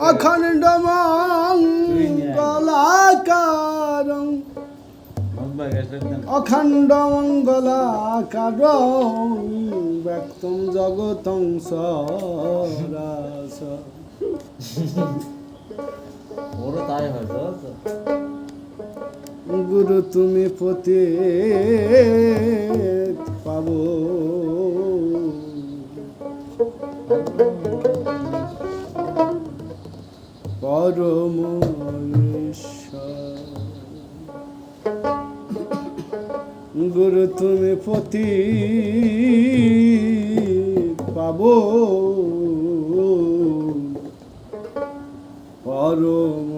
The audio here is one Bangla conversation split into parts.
অখণ্ড মঙ্গলাকারং অখণ্ড মঙ্গলাকারং ব্যক্তম জগতং সরাস ওরও তাই হয় গুরু তুমি পতি পাবো পরম গুরু তুমি পতি পাবো। পরম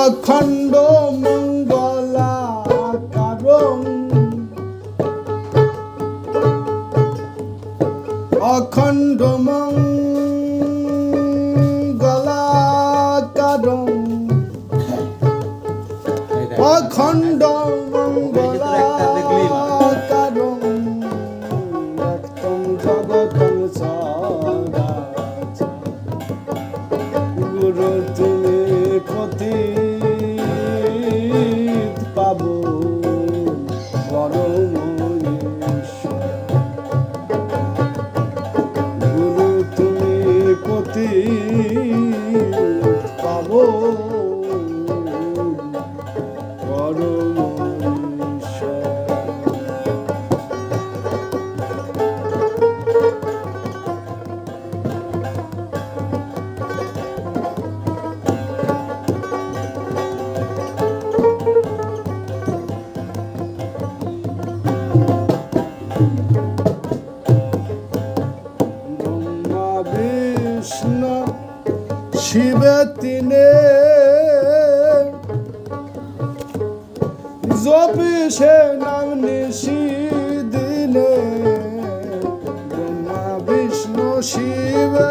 অখণ্ড অখণ্ড মঙ্গলা অখণ্ড মঙ্গলা শিবে তিনে জপি সে নাম নিশি দিনে ব্রহ্মা বিষ্ণু শিবে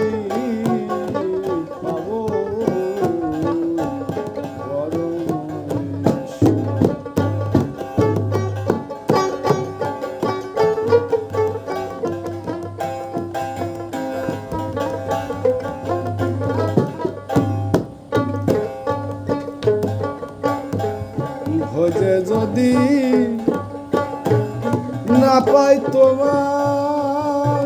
যে যদি না পাই তোমার